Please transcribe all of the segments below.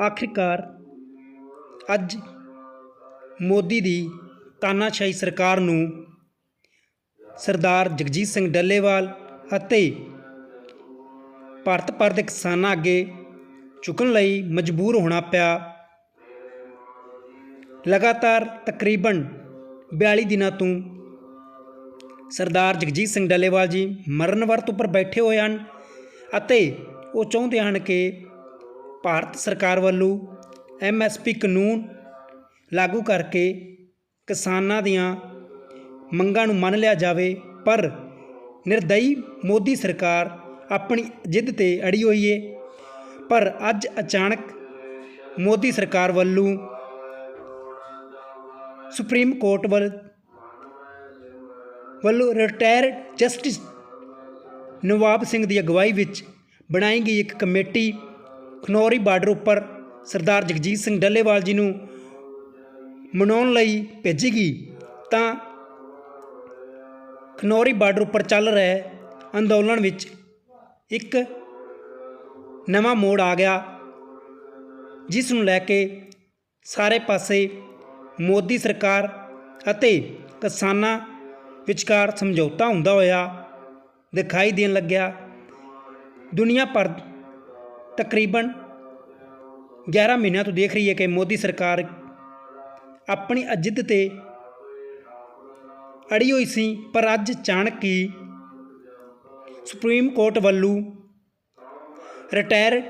ਆਖਿਰਕਾਰ ਅੱਜ ਮੋਦੀ ਦੀ ਤਾਨਾਸ਼ਾਹੀ ਸਰਕਾਰ ਨੂੰ ਸਰਦਾਰ ਜਗਜੀਤ ਸਿੰਘ ਡੱਲੇਵਾਲ ਅਤੇ ਭਾਰਤ ਭਰ ਦੇ ਕਿਸਾਨਾਂ ਅੱਗੇ ਝੁਕਣ ਲਈ ਮਜਬੂਰ ਹੋਣਾ ਪਿਆ। ਲਗਾਤਾਰ ਤਕਰੀਬਨ 42 ਦਿਨਾਂ ਤੋਂ ਸਰਦਾਰ ਜਗਜੀਤ ਸਿੰਘ ਡੱਲੇਵਾਲ ਜੀ ਮਰਨ ਵਰਤ ਉੱਪਰ ਬੈਠੇ ਹੋਏ ਹਨ ਅਤੇ ਉਹ ਚਾਹੁੰਦੇ ਹਨ ਕਿ ਭਾਰਤ ਸਰਕਾਰ ਵੱਲੋਂ ਐਮਐਸਪੀ ਕਾਨੂੰਨ ਲਾਗੂ ਕਰਕੇ ਕਿਸਾਨਾਂ ਦੀਆਂ ਮੰਗਾਂ ਨੂੰ ਮੰਨ ਲਿਆ ਜਾਵੇ, ਪਰ ਨਿਰਦਈ ਮੋਦੀ ਸਰਕਾਰ ਆਪਣੀ ਜਿੱਦ ਤੇ ਅੜੀ ਹੋਈ ਏ। ਪਰ ਅੱਜ ਅਚਾਨਕ ਮੋਦੀ ਸਰਕਾਰ ਵੱਲੋਂ ਸੁਪਰੀਮ ਕੋਰਟ ਵੱਲ ਵੱਲੋਂ ਰਿਟਾਇਰਡ ਜਸਟਿਸ ਨਵਾਬ ਸਿੰਘ ਦੀ ਅਗਵਾਈ ਵਿੱਚ ਬਣਾਈ ਗਈ ਇੱਕ ਕਮੇਟੀ ਖਨੌਰੀ ਬਾਰਡਰ ਉੱਪਰ ਸਰਦਾਰ ਜਗਜੀਤ ਸਿੰਘ ਡੱਲੇਵਾਲ ਜੀ ਨੂੰ ਮਨਾਉਣ ਲਈ ਭੇਜੀ ਗਈ ਤਾਂ ਖਨੌਰੀ ਬਾਰਡਰ ਉੱਪਰ ਚੱਲ ਰਹੇ ਅੰਦੋਲਨ ਵਿੱਚ ਇੱਕ ਨਵਾਂ ਮੋੜ ਆ ਗਿਆ, ਜਿਸ ਨੂੰ ਲੈ ਕੇ ਸਾਰੇ ਪਾਸੇ ਮੋਦੀ ਸਰਕਾਰ ਅਤੇ ਕਿਸਾਨਾਂ ਵਿਚਕਾਰ ਸਮਝੌਤਾ ਹੁੰਦਾ ਹੋਇਆ ਦਿਖਾਈ ਦੇਣ ਲੱਗਿਆ। ਦੁਨੀਆ ਭਰ ਤਕਰੀਬਨ 11 ਮਹੀਨਿਆਂ ਤੋਂ ਦੇਖ ਰਹੀ ਹੈ ਕਿ ਮੋਦੀ ਸਰਕਾਰ ਆਪਣੀ ਅਜਿੱਦ ਤੇ ਅੜੀ ਹੋਈ ਸੀ, ਪਰ ਅੱਜ ਅਚਾਨਕ ਹੀ ਸੁਪਰੀਮ ਕੋਰਟ ਵੱਲੋਂ ਰਿਟਾਇਰ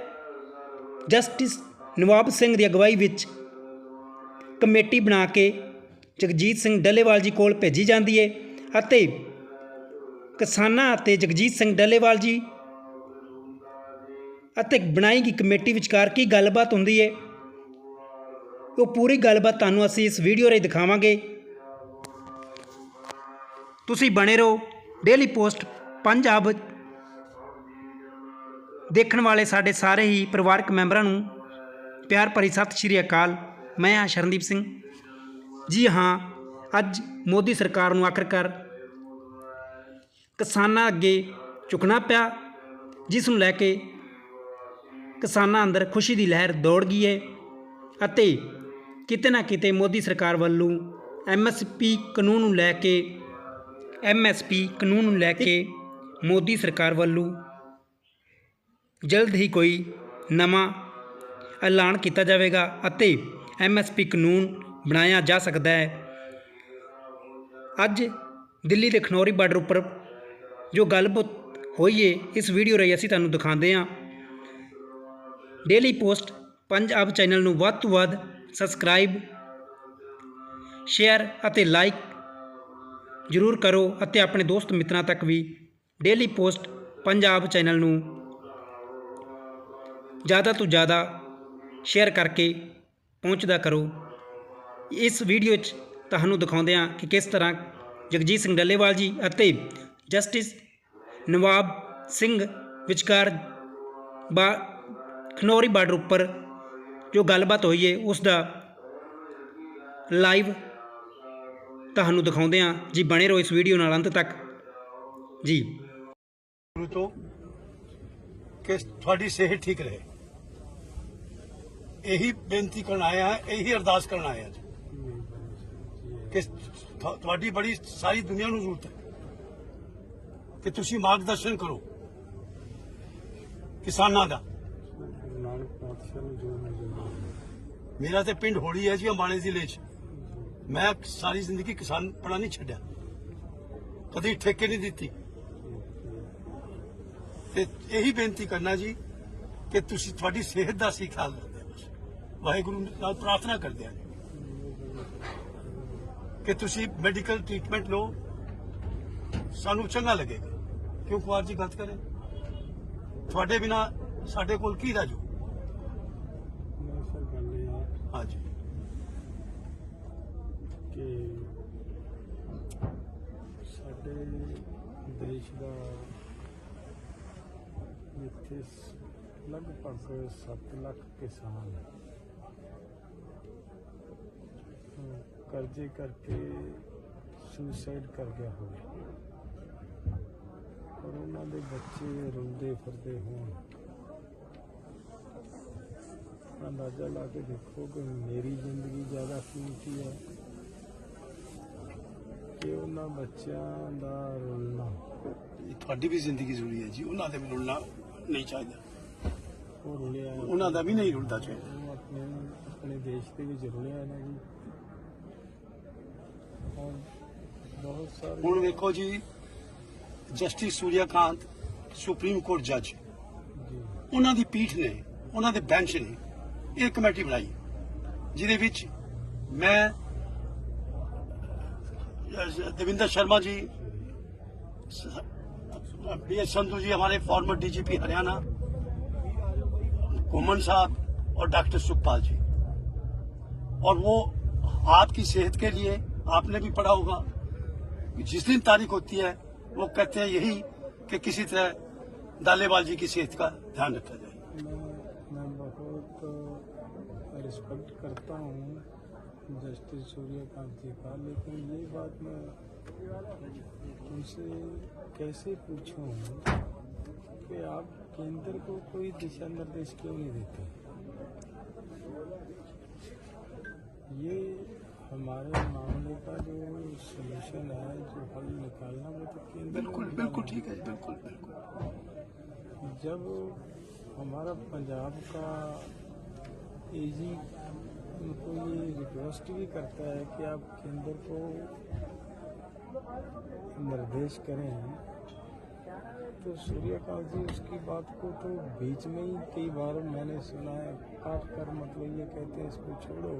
ਜਸਟਿਸ ਨਵਾਬ ਸਿੰਘ ਦੀ ਅਗਵਾਈ ਵਿੱਚ ਕਮੇਟੀ ਬਣਾ ਕੇ ਜਗਜੀਤ ਸਿੰਘ ਡੱਲੇਵਾਲ ਜੀ ਕੋਲ ਭੇਜੀ ਜਾਂਦੀ ਹੈ ਅਤੇ ਕਿਸਾਨਾਂ ਅਤੇ ਜਗਜੀਤ ਸਿੰਘ ਡੱਲੇਵਾਲ ਜੀ ਅਤੇ ਬਣਾਈ ਗਈ ਕਮੇਟੀ ਵਿਚਕਾਰ ਕੀ ਗੱਲਬਾਤ ਹੁੰਦੀ ਹੈ ਉਹ ਪੂਰੀ ਗੱਲਬਾਤ ਤੁਹਾਨੂੰ ਅਸੀਂ ਇਸ ਵੀਡੀਓ ਰਾਹੀਂ ਦਿਖਾਵਾਂਗੇ। ਤੁਸੀਂ ਬਣੇ ਰਹੋ। Daily Post Punjab. ਦੇਖਣ ਵਾਲੇ ਸਾਡੇ ਸਾਰੇ ਹੀ ਪਰਿਵਾਰਕ ਮੈਂਬਰਾਂ ਨੂੰ ਪਿਆਰ ਭਰੀ ਸਤਿ ਸ਼੍ਰੀ ਅਕਾਲ। ਮੈਂ ਹਾਂ ਸ਼ਰਨਦੀਪ ਸਿੰਘ। ਜੀ ਹਾਂ, ਅੱਜ ਮੋਦੀ ਸਰਕਾਰ ਨੂੰ ਆਖਰਕਾਰ ਕਿਸਾਨਾਂ ਅੱਗੇ ਝੁਕਣਾ ਪਿਆ, ਜਿਸ ਨੂੰ ਲੈ ਕੇ ਕਿਸਾਨਾਂ ਅੰਦਰ ਖੁਸ਼ੀ ਦੀ ਲਹਿਰ ਦੌੜ ਗਈ ਹੈ ਅਤੇ ਕਿਤੇ ਨਾ ਕਿਤੇ ਮੋਦੀ ਸਰਕਾਰ ਵੱਲੋਂ ਐਮਐਸਪੀ ਕਾਨੂੰਨ ਨੂੰ ਲੈ ਕੇ ਐਮਐਸਪੀ ਕਾਨੂੰਨ ਨੂੰ ਲੈ ਕੇ ਮੋਦੀ ਸਰਕਾਰ ਵੱਲੋਂ ਜਲਦ ਹੀ ਕੋਈ ਨਵਾਂ ਐਲਾਨ ਕੀਤਾ ਜਾਵੇਗਾ ਅਤੇ ਐਮਐਸਪੀ ਕਾਨੂੰਨ ਬਣਾਇਆ ਜਾ ਸਕਦਾ ਹੈ। ਅੱਜ ਦਿੱਲੀ ਦੇ ਖਨੌਰੀ ਬਾਰਡਰ ਉੱਪਰ ਜੋ ਗੱਲਬਾਤ ਹੋਈ ਏ ਇਸ ਵੀਡੀਓ ਰਾਹੀਂ ਅਸੀਂ ਤੁਹਾਨੂੰ ਦਿਖਾਉਂਦੇ ਹਾਂ। ਡੇਲੀ ਪੋਸਟ ਪੰਜਾਬ ਚੈਨਲ ਨੂੰ ਵੱਧ ਤੋਂ ਵੱਧ ਸਬਸਕ੍ਰਾਈਬ, ਸ਼ੇਅਰ ਅਤੇ ਲਾਈਕ ਜ਼ਰੂਰ ਕਰੋ ਅਤੇ ਆਪਣੇ ਦੋਸਤ ਮਿੱਤਰਾਂ ਤੱਕ ਵੀ ਡੇਲੀ ਪੋਸਟ ਪੰਜਾਬ ਚੈਨਲ ਨੂੰ ਜ਼ਿਆਦਾ ਤੋਂ ਜ਼ਿਆਦਾ ਸ਼ੇਅਰ ਕਰਕੇ ਪਹੁੰਚਦਾ ਕਰੋ। ਇਸ ਵੀਡੀਓ 'ਚ ਤੁਹਾਨੂੰ ਦਿਖਾਉਂਦੇ ਹਾਂ ਕਿ ਕਿਸ ਤਰ੍ਹਾਂ ਜਗਜੀਤ ਸਿੰਘ ਡੱਲੇਵਾਲ ਜੀ ਅਤੇ ਜਸਟਿਸ ਨਵਾਬ ਸਿੰਘ ਵਿਚਕਾਰ ਬਾ ਖਨੌਰੀ ਬਾਰਡਰ ਉੱਪਰ ਜੋ ਗੱਲਬਾਤ ਹੋਈ ਹੈ ਉਸ ਦਾ ਲਾਈਵ ਤੁਹਾਨੂੰ ਦਿਖਾਉਂਦੇ ਹਾਂ। ਜੀ, ਬਣੇ ਰਹੋ ਇਸ ਵੀਡੀਓ ਨਾਲ ਅੰਤ ਤੱਕ। ਜੀ। ਗੁਰੂ ਤੋਂ ਕਿ ਤੁਹਾਡੀ ਸਿਹਤ ਠੀਕ ਰਹੇ। ਇਹੀ ਬੇਨਤੀ ਕਰਨ ਆਇਆ ਹਾਂ ਇਹੀ ਅਰਦਾਸ ਕਰਨ ਆਇਆ ਜੀ। ਕਿ ਤੁਹਾਡੀ ਬੜੀ ਸਾਰੀ ਦੁਨੀਆ ਨੂੰ ਜ਼ਰੂਰਤ ਹੈ। ਕਿ ਤੁਸੀਂ ਮਾਰਗਦਰਸ਼ਨ ਕਰੋ ਕਿਸਾਨਾਂ ਦਾ ਨਾਨਕ ਪਾਤਸ਼ਾਹ ਨੂੰ ਜੋ ਮਨਜ਼ੂਰ ਮੇਰਾ ਤੇ ਪਿੰਡ ਹੋੜੀ ਹੈ ਜੀ, ਅੰਬਾਲੇ ਜ਼ਿਲ੍ਹੇ 'ਚ। ਮੈਂ ਸਾਰੀ ਜ਼ਿੰਦਗੀ ਕਿਸਾਨ ਪੜਾ ਨਹੀਂ ਛੱਡਿਆ। ਕਦੀ ਠੇਕੇ ਨਹੀਂ ਦਿੱਤੀ। ਤੇ ਇਹੀ ਬੇਨਤੀ ਕਰਨਾ ਜੀ ਕਿ ਤੁਸੀਂ ਤੁਹਾਡੀ ਸਿਹਤ ਦਾ ਸੀ ਖਿਆਲ ਰੱਖਦੇ ਹਾਂ ਵਾਹਿਗੁਰੂ ਨਾਲ ਪ੍ਰਾਰਥਨਾ ਕਰਦੇ ਹਾਂ। ਕਿ ਤੁਸੀਂ ਮੈਡੀਕਲ ਟ੍ਰੀਟਮੈਂਟ ਲਓ। ਸਾਨੂੰ ਚੰਗਾ ਲੱਗੇਗਾ ਕਿਉਂ ਕੁਮਾਰ ਜੀ ਗਲਤ ਕਰੇ? ਤੁਹਾਡੇ ਬਿਨਾ ਸਾਡੇ ਕੋਲ ਕੀ ਰਾਜੂ ਮੈਂ ਸਰ ਗੱਲ ਇਹ ਆ ਹਾਂਜੀ ਕਿ ਸਾਡੇ ਦੇਸ਼ ਦਾ ਇੱਥੇ ਲਗਭਗ 7 ਲੱਖ ਕਿਸਾਨ ਕਰਜ਼ੇ ਕਰਕੇ ਸੁਸਾਈਡ ਕਰ ਗਿਆ ਹੋਵੇ। ਔਰ ਉਹਨਾਂ ਦੇ ਬੱਚੇ ਰੋਂਦੇ ਫਿਰਦੇ ਹੋਣ। ਅੰਦਾਜ਼ਾ ਲਾ ਕੇ ਦੇਖੋ ਕਿ ਮੇਰੀ ਜ਼ਿੰਦਗੀ ਜ਼ਿਆਦਾ ਕੀਮਤੀ ਹੈ। ਕਿ ਉਹਨਾਂ ਬੱਚਿਆਂ ਦਾ ਇਹ ਤੁਹਾਡੀ ਵੀ ਜ਼ਿੰਦਗੀ ਜ਼ਰੂਰੀ ਹੈ ਜੀ ਉਹਨਾਂ ਦੇ ਵੀ ਰੁਲਣਾ ਨਹੀਂ ਚਾਹੀਦਾ। ਉਹ ਰੁਲਿਆ ਹੈ। ਉਹਨਾਂ ਦਾ ਵੀ ਨਹੀਂ ਰੁਲਦਾ ਚਾਹੀਦਾ। ਉਹ ਆਪਣੇ ਆਪਣੇ ਦੇਸ਼ ਦੇ ਵਿੱਚ ਰੁਲਿਆ ਹੈ ਨਾ ਜੀ। ਔਰ ਬਹੁਤ ਸਾਰੇ ਹੁਣ ਵੇਖੋ ਜੀ ਜਸਟਿਸ ਸੂਰਿਆਕਾਂਤ ਸੁਪਰੀਮ ਕੋਰਟ ਜੱਜ। ਜੀ। ਉਹਨਾਂ ਦੀ ਪੀਠ ਨੇ ਉਹਨਾਂ ਦੇ ਬੈਂਚ ਨੇ ਇਹ ਕਮੇਟੀ ਬਣਾਈ। ਜਿਹਦੇ ਵਿੱਚ ਮੈਂ देविंदर शर्मा जी, बी एस संधु जी, हमारे फॉर्मर डीजीपी हरियाणा, कोमन साहब और डॉक्टर सुखपाल जी। और वो आपकी सेहत के लिए आपने भी पढ़ा होगा जिस दिन तारीख होती है, वो कहते हैं यही कि किसी तरह दालेवाल जी की सेहत का ध्यान रखा जाए। मैं बहुत रिस्पेक्ट करता हूँ जस्टिस सूर्यकांत का लेकिन ये बात मैं तुमसे कैसे पूछूँ कि आप केंद्र को कोई दिशा निर्देश क्यों नहीं देते? ये हमारे मामले का जो सोल्यूशन है जो हल निकालना वो तो केंद्र बिल्कुल बिल्कुल ठीक है। बिल्कुल बिल्कुल। जब हमारा पंजाब का एजी उनको ये रिक्वेस्ट भी करता है कि आप केंद्र को निर्देश करें। तो सूर्यकांत जी उसकी बात को तो बीच में ही कई बार मैंने सुना है काट कर मतलब ये कहते हैं इसको छोड़ो।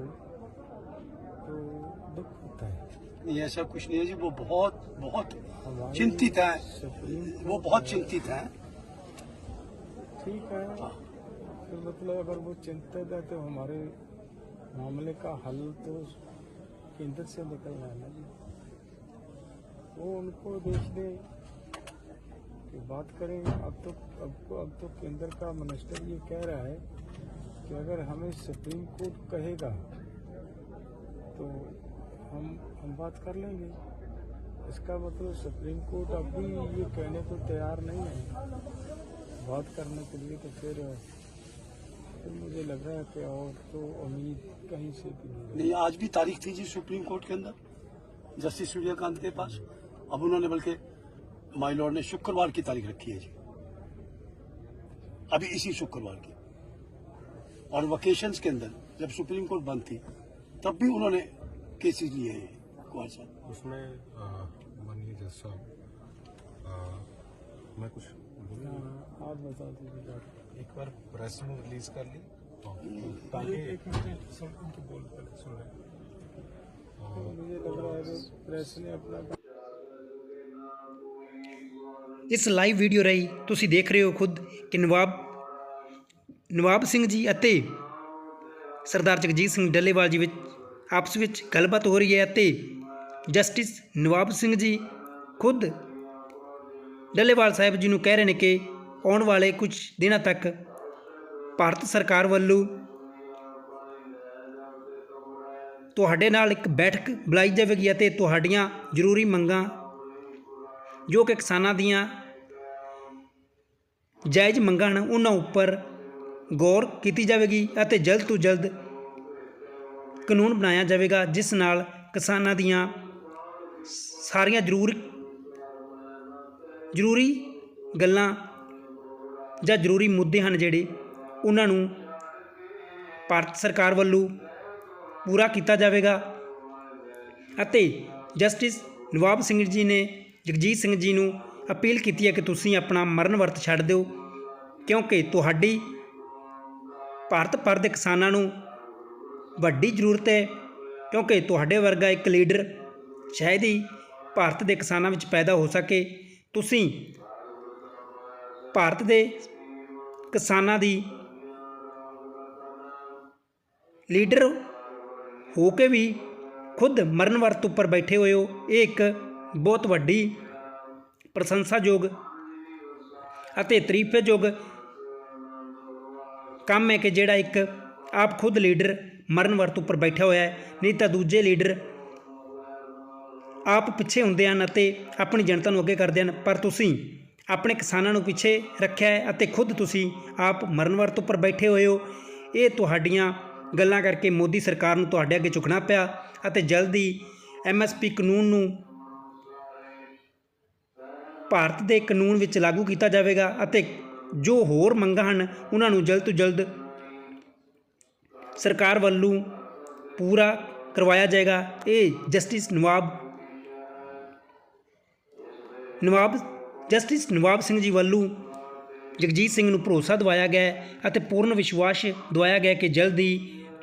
तो दुख होता है। नहीं ऐसा कुछ नहीं है जी वो बहुत बहुत चिंतित है। वो बहुत चिंतित है। ठीक है। तो मतलब अगर वो चिंतित है तो हमारे मामले का हल तो केंद्र से निकलना है ना जी। वो उनको देख दे कि बात करें, अब तो अब तो अब तो केंद्र का मिनिस्टर ये कह रहा है कि अगर हमें सुप्रीम कोर्ट कहेगा तो हम हम बात कर लेंगे। इसका मतलब सुप्रीम कोर्ट अभी ये कहने को तैयार नहीं है। बात करने के लिए तो फिर फिर मुझे लग रहा है कि और तो उम्मीद कहीं से भी नहीं नहीं आज भी तारीख थी जी सुप्रीम कोर्ट के अंदर जस्टिस सूर्यकांत के पास। अब उन्होंने बल्कि माई लॉर्ड ने शुक्रवार की तारीख रखी है जी। अभी इसी शुक्रवार की। और वकेशंस के अंदर जब सुप्रीम कोर्ट बंद थी तब भी उन्होंने केसेस लिए हैं कुमार साहब। उसमें माननीय जज साहब मैं कुछ बोलूं हाँ, आप बता दीजिए बात एक बार प्रेस में रिलीज कर ली एक ताकि एक मिनट सब उनकी बोल पहले सुन रहे हैं। तो मुझे लग रहा है कि प्रेस ने अपना ਇਸ ਲਾਈਵ ਵੀਡੀਓ ਰਾਹੀਂ ਤੁਸੀਂ ਦੇਖ ਰਹੇ ਹੋ ਖੁਦ ਕਿ ਨਵਾਬ ਨਵਾਬ ਸਿੰਘ ਜੀ ਅਤੇ ਸਰਦਾਰ ਜਗਜੀਤ ਸਿੰਘ ਡੱਲੇਵਾਲ ਜੀ ਵਿੱਚ ਆਪਸ ਵਿੱਚ ਗੱਲਬਾਤ ਹੋ ਰਹੀ ਹੈ ਅਤੇ ਜਸਟਿਸ ਨਵਾਬ ਸਿੰਘ ਜੀ ਖੁਦ ਡੱਲੇਵਾਲ ਸਾਹਿਬ ਜੀ ਨੂੰ ਕਹਿ ਰਹੇ ਨੇ ਕਿ ਆਉਣ ਵਾਲੇ ਕੁਝ ਦਿਨਾਂ ਤੱਕ ਭਾਰਤ ਸਰਕਾਰ ਵੱਲੋਂ ਤੁਹਾਡੇ ਨਾਲ ਇੱਕ ਬੈਠਕ ਬੁਲਾਈ ਜਾਵੇਗੀ ਅਤੇ ਤੁਹਾਡੀਆਂ ਜ਼ਰੂਰੀ ਮੰਗਾਂ, ਜੋ ਕਿ ਕਿਸਾਨਾਂ ਦੀਆਂ ਜਾਇਜ਼ ਮੰਗਾਂ ਹਨ, ਉਹਨਾਂ ਉੱਪਰ ਗੌਰ ਕੀਤੀ ਜਾਵੇਗੀ ਅਤੇ ਜਲਦ ਤੋਂ ਜਲਦ ਕਾਨੂੰਨ ਬਣਾਇਆ ਜਾਵੇਗਾ, ਜਿਸ ਨਾਲ ਕਿਸਾਨਾਂ ਦੀਆਂ ਸਾਰੀਆਂ ਜ਼ਰੂਰੀ ਜ਼ਰੂਰੀ ਗੱਲਾਂ ਜਾਂ ਜ਼ਰੂਰੀ ਮੁੱਦੇ ਹਨ ਜਿਹੜੇ ਉਹਨਾਂ ਨੂੰ ਭਾਰਤ ਸਰਕਾਰ ਵੱਲੋਂ ਪੂਰਾ ਕੀਤਾ ਜਾਵੇਗਾ ਅਤੇ ਜਸਟਿਸ ਨਵਾਬ ਸਿੰਘ ਜੀ ਨੇ, ਜਗਜੀਤ ਸਿੰਘ ਜੀ ਨੂੰ ਅਪੀਲ ਕੀਤੀ ਹੈ ਕਿ ਤੁਸੀਂ ਆਪਣਾ ਮਰਨ ਵਰਤ ਛੱਡ ਦਿਓ, ਕਿਉਂਕਿ ਤੁਹਾਡੀ ਭਾਰਤ ਭਰ ਦੇ ਕਿਸਾਨਾਂ ਨੂੰ ਵੱਡੀ ਜ਼ਰੂਰਤ ਹੈ, ਕਿਉਂਕਿ ਤੁਹਾਡੇ ਵਰਗਾ ਇੱਕ ਲੀਡਰ ਸ਼ਾਇਦ ਹੀ ਭਾਰਤ ਦੇ ਕਿਸਾਨਾਂ ਵਿੱਚ ਪੈਦਾ ਹੋ ਸਕੇ। ਤੁਸੀਂ ਭਾਰਤ ਦੇ ਕਿਸਾਨਾਂ ਦੀ ਲੀਡਰ ਹੋ ਕੇ ਵੀ ਖੁਦ ਮਰਨ ਵਰਤ ਉੱਪਰ ਬੈਠੇ ਹੋਏ ਹੋ, ਇਹ ਇੱਕ ਬਹੁਤ ਵੱਡੀ ਪ੍ਰਸ਼ੰਸਾਯੋਗ ਅਤੇ ਤਾਰੀਫਯੋਗ ਕੰਮ ਹੈ ਕਿ ਜਿਹੜਾ ਇੱਕ ਆਪ ਖੁਦ ਲੀਡਰ ਮਰਨ ਵਰਤ ਉੱਪਰ ਬੈਠਾ ਹੋਇਆ ਹੈ, ਨਹੀਂ ਤਾਂ ਦੂਜੇ ਲੀਡਰ ਆਪ ਪਿੱਛੇ ਹੁੰਦੇ ਹਨ ਅਤੇ ਆਪਣੀ ਜਨਤਾ ਨੂੰ ਅੱਗੇ ਕਰਦੇ ਹਨ। ਪਰ ਤੁਸੀਂ ਆਪਣੇ ਕਿਸਾਨਾਂ ਨੂੰ ਪਿੱਛੇ ਰੱਖਿਆ ਹੈ ਅਤੇ ਖੁਦ ਤੁਸੀਂ ਆਪ ਮਰਨ ਵਰਤ ਉੱਪਰ ਬੈਠੇ ਹੋਏ ਹੋ। ਇਹ ਤੁਹਾਡੀਆਂ ਗੱਲਾਂ ਕਰਕੇ ਮੋਦੀ ਸਰਕਾਰ ਨੂੰ ਤੁਹਾਡੇ ਅੱਗੇ ਝੁਕਣਾ ਪਿਆ ਅਤੇ ਜਲਦੀ ਐਮਐਸਪੀ ਕਾਨੂੰਨ ਨੂੰ ਭਾਰਤ ਦੇ ਕਾਨੂੰਨ ਵਿੱਚ ਲਾਗੂ ਕੀਤਾ ਜਾਵੇਗਾ ਅਤੇ ਜੋ ਹੋਰ ਮੰਗਾਂ ਹਨ, ਉਹਨਾਂ ਨੂੰ ਜਲਦ ਤੋਂ ਜਲਦ ਸਰਕਾਰ ਵੱਲੋਂ ਪੂਰਾ ਕਰਵਾਇਆ ਜਾਏਗਾ। ਇਹ ਜਸਟਿਸ ਨਵਾਬ ਨਵਾਬ ਜਸਟਿਸ ਨਵਾਬ ਸਿੰਘ ਜੀ ਵੱਲੋਂ ਜਗਜੀਤ ਸਿੰਘ ਨੂੰ ਭਰੋਸਾ ਦਿਵਾਇਆ ਗਿਆ ਅਤੇ ਪੂਰਨ ਵਿਸ਼ਵਾਸ ਦਿਵਾਇਆ ਗਿਆ ਕਿ ਜਲਦੀ